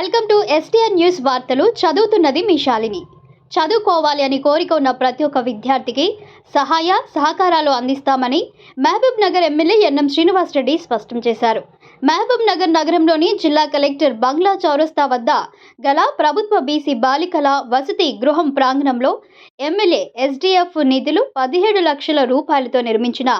Welcome to STN news వార్తలు. చదువుతున్నది మీ శాలిని. చదువుకోవాలి అని కోరిక ఉన్న ప్రతి ఒక్క విద్యార్థికి సహాయ సహకారాలు అందిస్తామని మహబూబ్ నగర్ ఎమ్మెల్యే ఎన్ఎం శ్రీనివాసరెడ్డి స్పష్టం చేశారు. మహబూబ్ నగర్ నగరంలోని జిల్లా కలెక్టర్ బంగ్లా చౌరస్తా వద్ద గల ప్రభుత్వ బీసీ బాలికల వసతి గృహం ప్రాంగణంలో ఎమ్మెల్యే ఎస్డిఎఫ్ నిధులు పదిహేడు లక్షల రూపాయలతో నిర్మించిన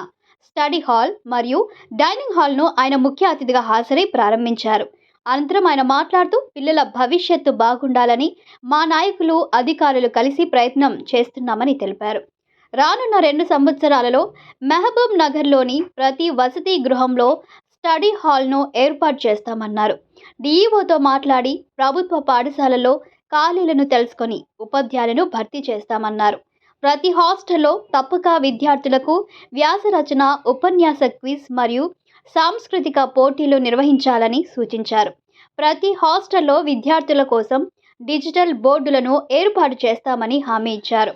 స్టడీ హాల్ మరియు డైనింగ్ హాల్ను ఆయన ముఖ్య అతిథిగా హాజరై ప్రారంభించారు. అనంతరం ఆయన మాట్లాడుతూ పిల్లల భవిష్యత్తు బాగుండాలని మా నాయకులు అధికారులు కలిసి ప్రయత్నం చేస్తున్నామని తెలిపారు. రానున్న రెండు సంవత్సరాలలో మెహబూబ్ నగర్లోని ప్రతి వసతి గృహంలో స్టడీ హాల్ను ఏర్పాటు చేస్తామన్నారు. డిఈఓతో మాట్లాడి ప్రభుత్వ పాఠశాలలో ఖాళీలను తెలుసుకొని ఉపాధ్యాయులను భర్తీ చేస్తామన్నారు. ప్రతి హాస్టల్లో తప్పక విద్యార్థులకు వ్యాస రచన ఉపన్యాస క్విజ్ మరియు సాంస్కృతిక పోటీలు నిర్వహించాలని సూచించారు. ప్రతి హాస్టల్లో విద్యార్థుల కోసం డిజిటల్ బోర్డులను ఏర్పాటు చేస్తామని హామీ ఇచ్చారు.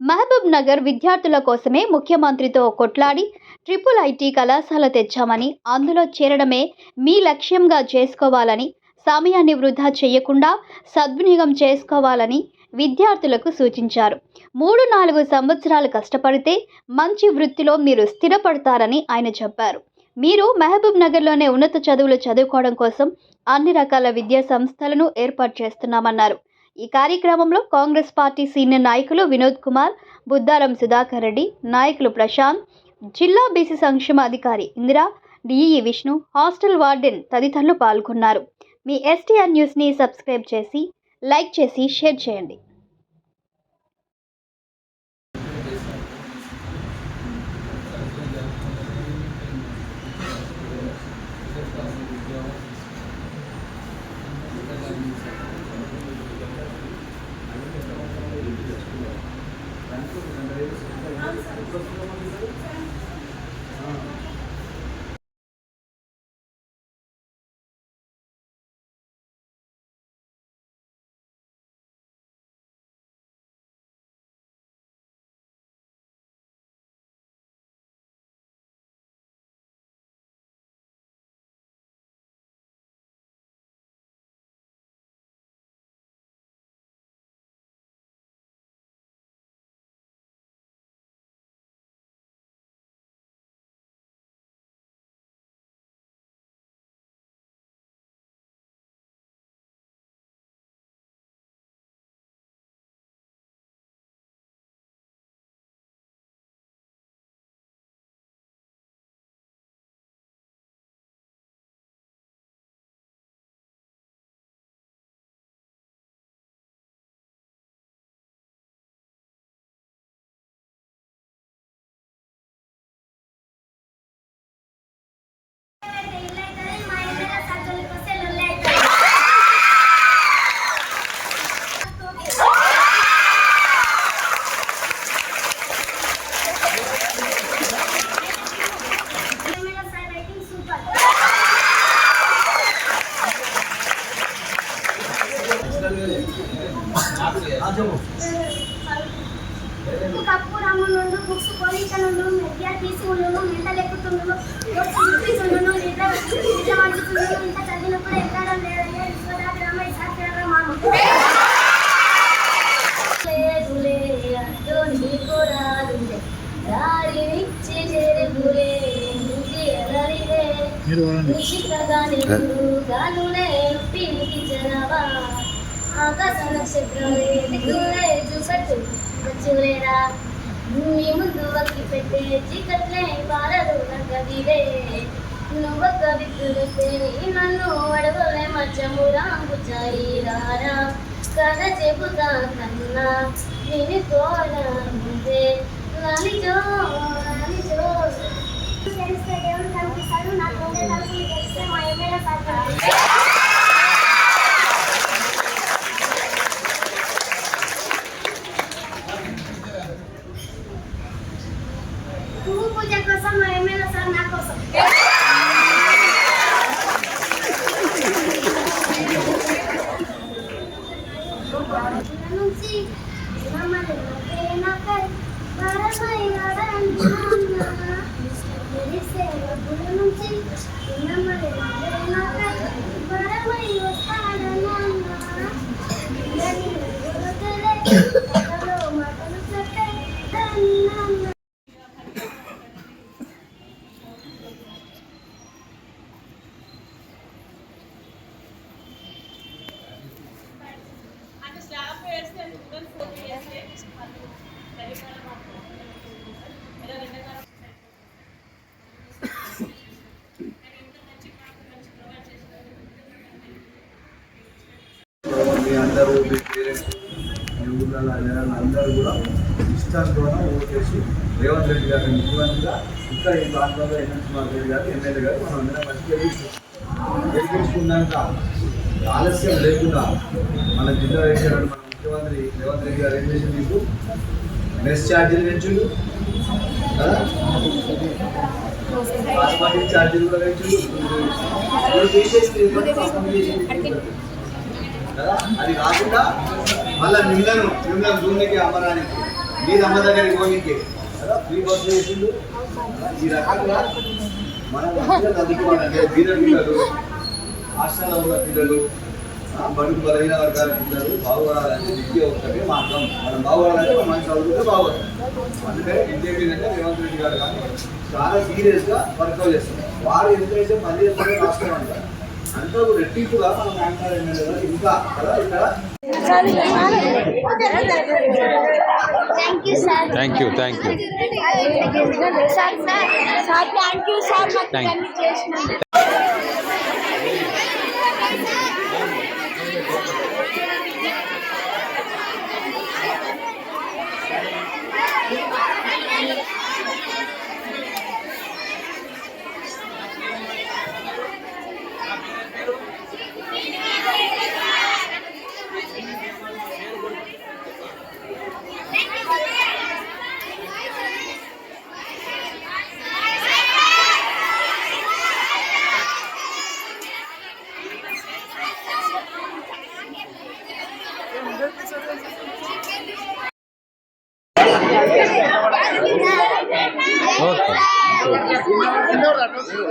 మహబూబ్ నగర్ విద్యార్థుల కోసమే ముఖ్యమంత్రితో కొట్లాడి ట్రిపుల్ ఐటీ కళాశాల తెచ్చామని అందులో చేరడమే మీ లక్ష్యంగా చేసుకోవాలని సమయాన్ని వృధా చేయకుండా సద్వినియోగం చేసుకోవాలని విద్యార్థులకు సూచించారు. మూడు నాలుగు సంవత్సరాలు కష్టపడితే మంచి వృత్తిలో మీరు స్థిరపడతారని ఆయన చెప్పారు. మీరు మహబూబ్ నగర్లోనే ఉన్నత చదువులు చదువుకోవడం కోసం అన్ని రకాల విద్యా సంస్థలను ఏర్పాటు చేస్తున్నామన్నారు. ఈ కార్యక్రమంలో కాంగ్రెస్ పార్టీ సీనియర్ నాయకులు వినోద్ కుమార్ బుద్దారం సుధాకర్ రెడ్డి నాయకులు ప్రశాంత్ జిల్లా బీసీ సంక్షేమ అధికారి Indira DE Vishnu hostel warden తదితరులు పాల్గొన్నారు. మీ ఎస్టీఆర్ న్యూస్ని సబ్స్క్రైబ్ చేసి లైక్ చేసి షేర్ చేయండి. కప్పు రమ్మునుండు బుక్స్ పొజిషనుండు మెడియా తీసుకుండు మెంటల్ ఎక్కుతుండు చూపిస్తుండు నిద్ర నిద్ర వండుతుండు ఇంత చదివినప్పుడు ఎక్కడం లేదయ్యా విశ్వదాభిరామ ఇసాక్షర మామ లేదులే అంటూ నీకు రాదులే దారినిచ్చి గాలులే పిలిపించరావా ఆకాశ నక్షత్రాలే దిగులే చూసట్టు. వచ్చులేరా మీ ముందు వక్కి పెట్టే చీకట్లే పారదు నగ్గదివే నువ్వొక్క విద్యులే నన్ను అడవలే మచ్చము రాంగుచాయి రారా కథ చెబుతా కన్నా. నేను తోడ ముందే లాలిజో లాలిజో తెలిస్తే దేవుడు కనిపిస్తాడు నాకు ఉండే తలుపులు తెలిస్తే మా ఎమ్మెల్యే సాధ్యం పూజ కోసం మా ఎమ్మెల్యే సార్ నా కోసం నుంచి మమ్మల్ని నాకై నుంచి మమ్మల్ని నాకై మీ అందరూ మీ పేరెంట్స్ మీ ఊళ్ళో జనాలు అందరూ కూడా ఇష్టంతో ఓటేసి రేవంత్ రెడ్డి గారిని ముఖ్యమంత్రిగా ఇంకా ఈ ప్రాంతంలో ఎన్ఎస్ కుమార్ రెడ్డి గారు ఎమ్మెల్యే గారు మనం అందరం మంచి గెలిపించాం గెలిపించుకున్నాక ఆలస్యం లేకుండా మన జిల్లా వేసాడు ముఖ్యమంత్రి రేవంత్ రెడ్డి గారు ఏం చేసింది మీకు మెస్ ఛార్జీలు పెంచుడు. హాస్పిటల్ ఛార్జీలు కూడా పెంచుడు. అది కాకుండా మళ్ళీ నిన్నను నిన్న భూమికి అమ్మడానికి మీరు అమ్మ దగ్గరికి పోనీకి. కదా ఫ్రీ బస్సు చేసిండు. ఈ రకంగా మనం మంచిగా చదువుకోవాలంటే బీద పిల్లలు హాస్టల్లో ఉన్న పిల్లలు బడుగు బలహీన వర్గాల పిల్లలు బాగుపడాలంటే విద్య ఒకటే మార్గం. మనం బాగుపడాలంటే మనం మంచి చదువుకుంటే బాగుపడతాం అందుకని విద్య మీద రేవంత్ రెడ్డి గారు కానీ చాలా సీరియస్గా వర్కౌట్ చేస్తున్నారు వారు ఎంతైతే పని చేస్తారో రాష్ట్రం అంటారు అంతా రెట్టింపుగా మనం గారు ఇంకా కదా ఇక్కడ. Thank you sir thank you thank you sir sir sir thank you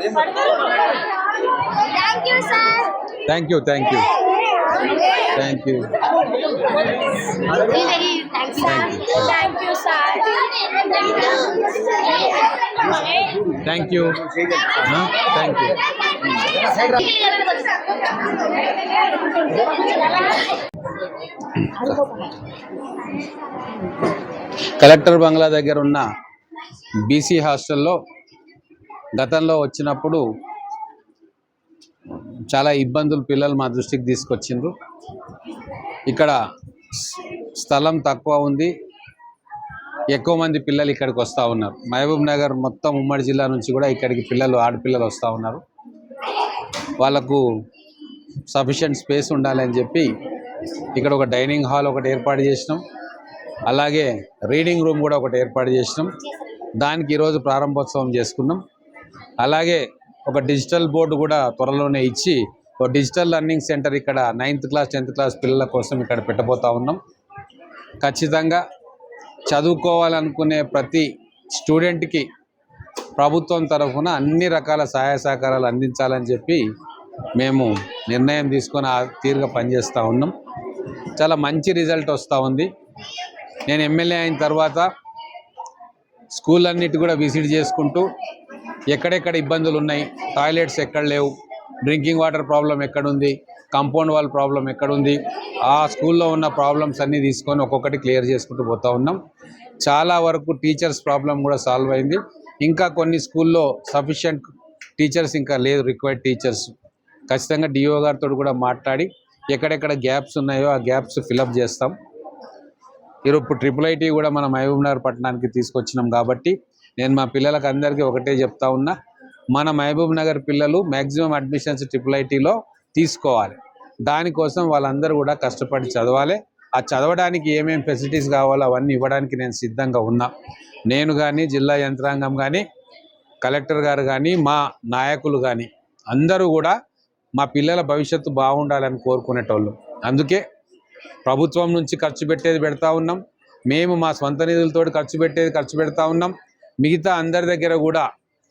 thank you sir thank you thank you thank you thank you sir thank you thank you collector బంగ్లా దగ్గర ఉన్న బీసీ హాస్టల్లో గతంలో వచ్చినప్పుడు చాలా ఇబ్బందులు పిల్లలు మా దృష్టికి తీసుకొచ్చిండ్రు. ఇక్కడ స్- స్థలం తక్కువ ఉంది. ఎక్కువ మంది పిల్లలు ఇక్కడికి వస్తూ ఉన్నారు. మహబూబ్ నగర్ మొత్తం ఉమ్మడి జిల్లా నుంచి కూడా ఇక్కడికి పిల్లలు ఆడపిల్లలు వస్తూ ఉన్నారు. వాళ్ళకు సఫిషియంట్ స్పేస్ ఉండాలని చెప్పి ఇక్కడ ఒక డైనింగ్ హాల్ ఒకటి ఏర్పాటు చేసినాం. అలాగే రీడింగ్ రూమ్ కూడా ఒకటి ఏర్పాటు చేసినాం. దానికి ఈరోజు ప్రారంభోత్సవం చేసుకున్నాం. అలాగే ఒక డిజిటల్ బోర్డు కూడా త్వరలోనే ఇచ్చి ఒక డిజిటల్ లెర్నింగ్ సెంటర్ ఇక్కడ నైన్త్ క్లాస్ టెన్త్ క్లాస్ పిల్లల కోసం ఇక్కడ పెట్టబోతా ఉన్నాం. ఖచ్చితంగా చదువుకోవాలనుకునే ప్రతి స్టూడెంట్కి ప్రభుత్వం తరఫున అన్ని రకాల సహాయ సహకారాలు అందించాలని చెప్పి మేము నిర్ణయం తీసుకొని ఆ తీరుగా పనిచేస్తూ ఉన్నాం. చాలా మంచి రిజల్ట్ వస్తూ ఉంది. నేను ఎమ్మెల్యే అయిన తర్వాత స్కూళ్ళన్నిటి కూడా విజిట్ చేసుకుంటూ ఎక్కడెక్కడ ఇబ్బందులు ఉన్నాయి టాయిలెట్స్ ఎక్కడ లేవు డ్రింకింగ్ వాటర్ ప్రాబ్లం ఎక్కడుంది కాంపౌండ్ వాల్ ప్రాబ్లం ఎక్కడుంది ఆ స్కూల్లో ఉన్న ప్రాబ్లమ్స్ అన్నీ తీసుకొని ఒక్కొక్కటి క్లియర్ చేసుకుంటూ పోతూ ఉన్నాం. చాలా వరకు టీచర్స్ ప్రాబ్లం కూడా సాల్వ్ అయింది. ఇంకా కొన్ని స్కూల్లో సఫిషియంట్ టీచర్స్ ఇంకా లేదు రిక్వైర్డ్ టీచర్స్. ఖచ్చితంగా డిఓ గారితో కూడా మాట్లాడి ఎక్కడెక్కడ గ్యాప్స్ ఉన్నాయో ఆ గ్యాప్స్ ఫిలప్ చేస్తాం. ఈరోజు ట్రిపుల్ ఐటీ కూడా మన మహబూబ్నగర్ పట్టణానికి తీసుకొచ్చినాం కాబట్టి నేను మా పిల్లలకు అందరికీ ఒకటే చెప్తా ఉన్నా మన మహబూబ్ నగర్ పిల్లలు మ్యాక్సిమం అడ్మిషన్స్ ట్రిపుల్ ఐటీలో తీసుకోవాలి. దానికోసం వాళ్ళందరూ కూడా కష్టపడి చదవాలి. ఆ చదవడానికి ఏమేమి ఫెసిలిటీస్ కావాలో అవన్నీ ఇవ్వడానికి నేను సిద్ధంగా ఉన్నా. నేను కానీ జిల్లా యంత్రాంగం కానీ కలెక్టర్ గారు కానీ మా నాయకులు కానీ అందరూ కూడా మా పిల్లల భవిష్యత్తు బాగుండాలని కోరుకునేటోళ్ళు. అందుకే ప్రభుత్వం నుంచి ఖర్చు పెట్టేది పెడతా ఉన్నాం. మేము మా సొంత నిధులతో ఖర్చు పెట్టేది ఖర్చు పెడతా ఉన్నాం. మిగతా అందరి దగ్గర కూడా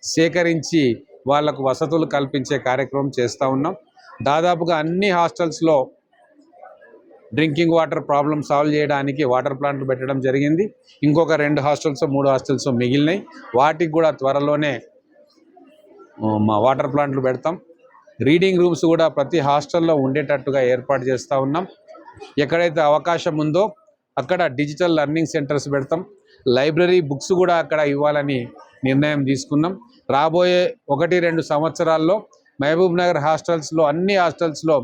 సేకరించి వాళ్ళకు వసతులు కల్పించే కార్యక్రమం చేస్తూ ఉన్నాం. దాదాపుగా అన్ని హాస్టల్స్లో డ్రింకింగ్ వాటర్ ప్రాబ్లం సాల్వ్ చేయడానికి వాటర్ ప్లాంట్లు పెట్టడం జరిగింది. ఇంకొక రెండు హాస్టల్స్ మూడు హాస్టల్స్ మిగిలినాయి. వాటికి కూడా త్వరలోనే మా వాటర్ ప్లాంట్లు పెడతాం. రీడింగ్ రూమ్స్ కూడా ప్రతి హాస్టల్లో ఉండేటట్టుగా ఏర్పాటు చేస్తూ ఉన్నాం. ఎక్కడైతే అవకాశం ఉందో అక్కడ డిజిటల్ లెర్నింగ్ సెంటర్స్ పెడతాం. లైబ్రరీ బుక్స్ కూడా అక్కడ ఇవ్వాలని నిర్ణయం తీసుకున్నాం. రాబోయే ఒకటి రెండు సంవత్సరాల్లో మహబూబ్ నగర్ హాస్టల్స్లో అన్ని హాస్టల్స్లో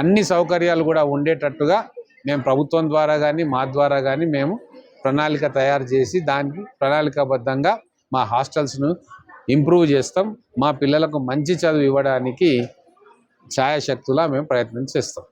అన్ని సౌకర్యాలు కూడా ఉండేటట్టుగా మేము ప్రభుత్వం ద్వారా కానీ మా ద్వారా కానీ మేము ప్రణాళిక తయారు చేసి దానికి ప్రణాళికాబద్ధంగా మా హాస్టల్స్ను ఇంప్రూవ్ చేస్తాం. మా పిల్లలకు మంచి చదువు ఇవ్వడానికి ఛాయాశక్తులా మేము ప్రయత్నం చేస్తాం.